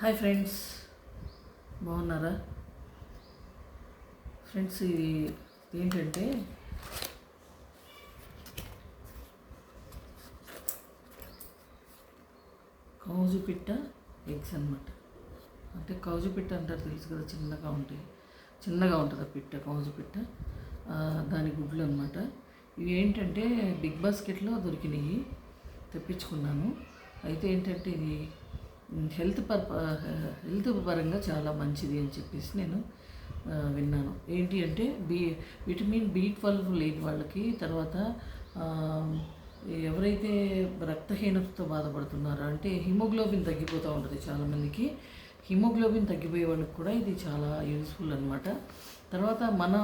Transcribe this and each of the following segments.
Hi friends. బాగున్నారా? Friends ఇది ఏంటంటే కౌజు పిట్ట ఎగ్స్ అన్నమాట. అంటే కౌజు పిట్ట అంటారు తెలుసు కదా చిన్నగా ఉంటాయి. చిన్నగా ఉంటుంది ఆ పిట్ట కౌజు పిట్ట దాని గుడ్లు అనమాట ఇవి ఏంటంటే బిగ్ బాస్కెట్లో దొరికినాయి తెప్పించుకున్నాను. అయితే ఏంటంటే ఇది హెల్త్ పర్ప హెల్త్ పరంగా చాలా మంచిది అని చెప్పేసి నేను విన్నాను. ఏంటి అంటే బి విటమిన్ బి ట్వెల్వ్ లేని వాళ్ళకి తర్వాత ఎవరైతే రక్తహీనతతో బాధపడుతున్నారో అంటే హిమోగ్లోబిన్ తగ్గిపోతూ ఉంటుంది చాలామందికి హిమోగ్లోబిన్ తగ్గిపోయే వాళ్ళకి కూడా ఇది చాలా యూస్ఫుల్ అనమాట తర్వాత మన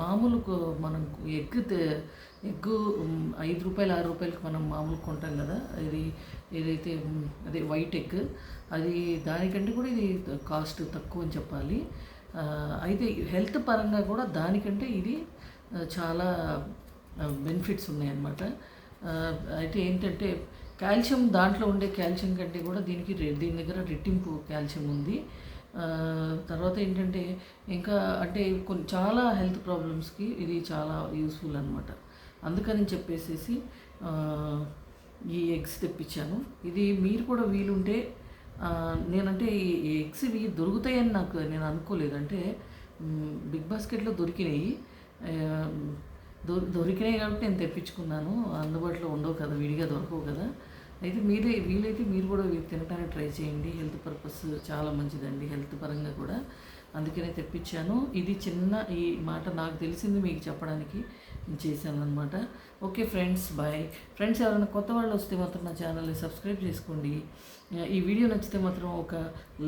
మామూలు మనం ఎగ్ ఎగ్ ఎగ్గు ఐదు రూపాయలు ఆరు రూపాయలకి మనం మామూలు కొంటాం కదా. ఇది ఏదైతే అదే వైట్ ఎగ్ అది దానికంటే కూడా ఇది కాస్ట్ తక్కువ అని చెప్పాలి. అయితే హెల్త్ పరంగా కూడా దానికంటే ఇది చాలా బెనిఫిట్స్ ఉన్నాయన్నమాట. అయితే ఏంటంటే కాల్షియం దాంట్లో ఉండే కాల్షియం కంటే కూడా దీనికి రె- దీని దగ్గర రెట్టింపు కాల్షియం ఉంది. తర్వాత ఏంటంటే ఇంకా అంటే కొన్ని చాలా హెల్త్ ప్రాబ్లమ్స్కి ఇది చాలా యూస్ఫుల్ అనమాట అందుకని చెప్పేసేసి ఈ ఎగ్స్ తెప్పించాను. ఇది మీరు కూడా వీలుంటే నేనంటే ఈ ఎగ్స్ ఇవి దొరుకుతాయని నాకు నేను అనుకోలేదు. అంటే బిగ్ బాస్కెట్లో దొరికినాయి. దొరి దొ దొరికినాయి కాబట్టి నేను తెప్పించుకున్నాను. అందుబాటులో ఉండవు కదా విడిగా దొరకవు కదా. అయితే మీరే వీలైతే మీరు కూడా తినటానికి తినడానికి ట్రై చేయండి. హెల్త్ పర్పస్ చాలా మంచిదండి హెల్త్ పరంగా కూడా. అందుకనే తెప్పించాను. ఇది చిన్న ఈ మాట నాకు తెలిసింది మీకు చెప్పడానికి నేను చేశాను అనమాట ఓకే ఫ్రెండ్స్ బాయ్. ఫ్రెండ్స్ ఎవరైనా కొత్త వాళ్ళు వస్తే మాత్రం నా ఛానల్ని సబ్స్క్రైబ్ చేసుకోండి. ఈ వీడియో నచ్చితే మాత్రం ఒక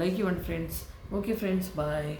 లైక్ ఇవ్వండి ఫ్రెండ్స్. Okay friends bye.